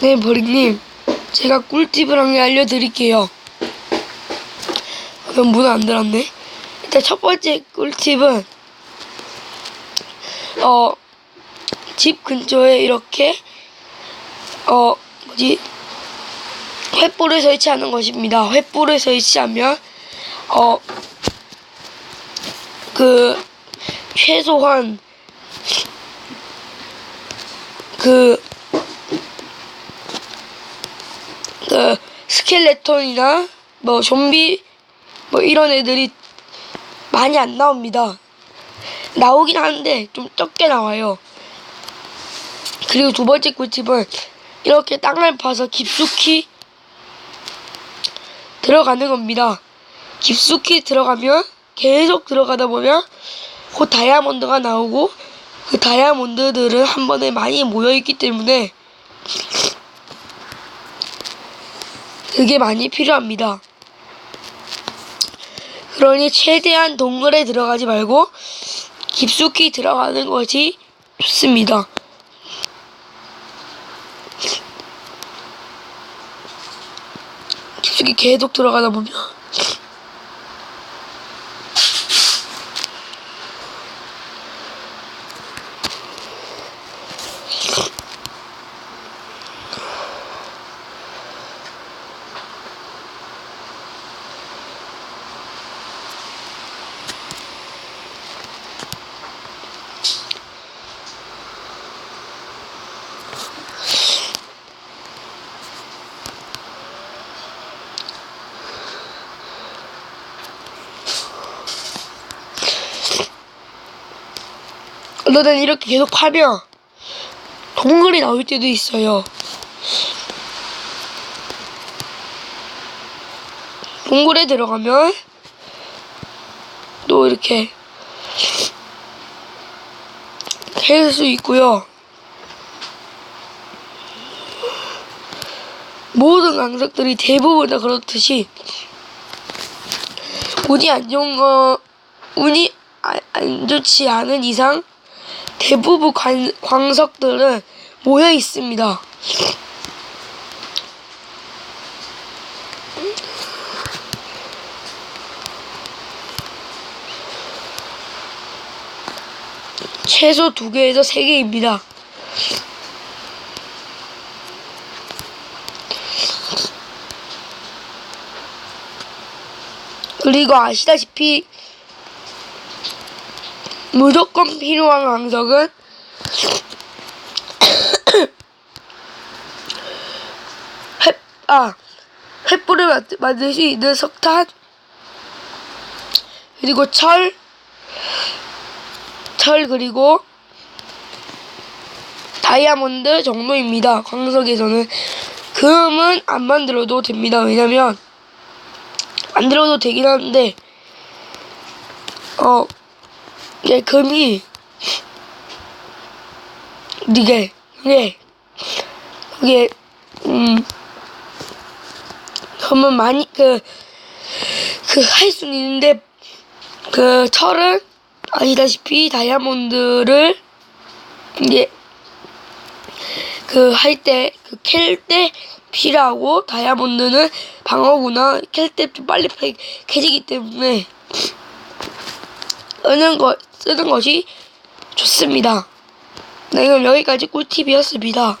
네, 버릭님. 제가 꿀팁을 한 개 알려드릴게요. 그럼 문 안 들었네. 일단 첫 번째 꿀팁은, 어, 집 근처에 이렇게, 어, 뭐지, 횃불을 설치하는 것입니다. 횃불을 설치하면, 어, 그, 최소한, 그, 그 스켈레톤이나 뭐 좀비 뭐 이런 애들이 많이 안 나옵니다. 나오긴 하는데 좀 적게 나와요. 그리고 두 번째 꿀팁은 이렇게 땅을 파서 깊숙이 들어가는 겁니다. 깊숙이 들어가면 계속 들어가다 보면 곧 다이아몬드가 나오고 그 다이아몬드들은 한 번에 많이 모여 있기 때문에 그게 많이 필요합니다. 그러니 최대한 동굴에 들어가지 말고 깊숙이 들어가는 것이 좋습니다. 깊숙이 계속 들어가다 보면 너는 이렇게 계속 파면 동굴이 나올 때도 있어요. 동굴에 들어가면 또 이렇게 할수 있고요. 모든 강석들이 대부분 다 그렇듯이 운이 안 좋은 거 운이 안, 안 좋지 않은 이상 대부분 관, 광석들은 모여 있습니다. 최소 두 개에서 세 개입니다. 그리고 아시다시피 무조건 필요한 강석은 횃, 아, 횃불을 만- 만들 수 있는 석탄 그리고 철, 철 그리고 다이아몬드 정도입니다. 광석에서는 금은 안 만들어도 됩니다. 왜냐면 만들어도 되긴 하는데 어 이게 금이 이게 이게 이게 음 금은 많이 그 그 할 수는 있는데 그 철은 아시다시피 다이아몬드를 이제 그 할 때 그 캘 때 필요하고 다이아몬드는 방어구나. 캘 때 좀 빨리 패- 캐지기 때문에 쓰는 거 쓰는 것이 좋습니다. 네, 그럼 여기까지 꿀팁이었습니다.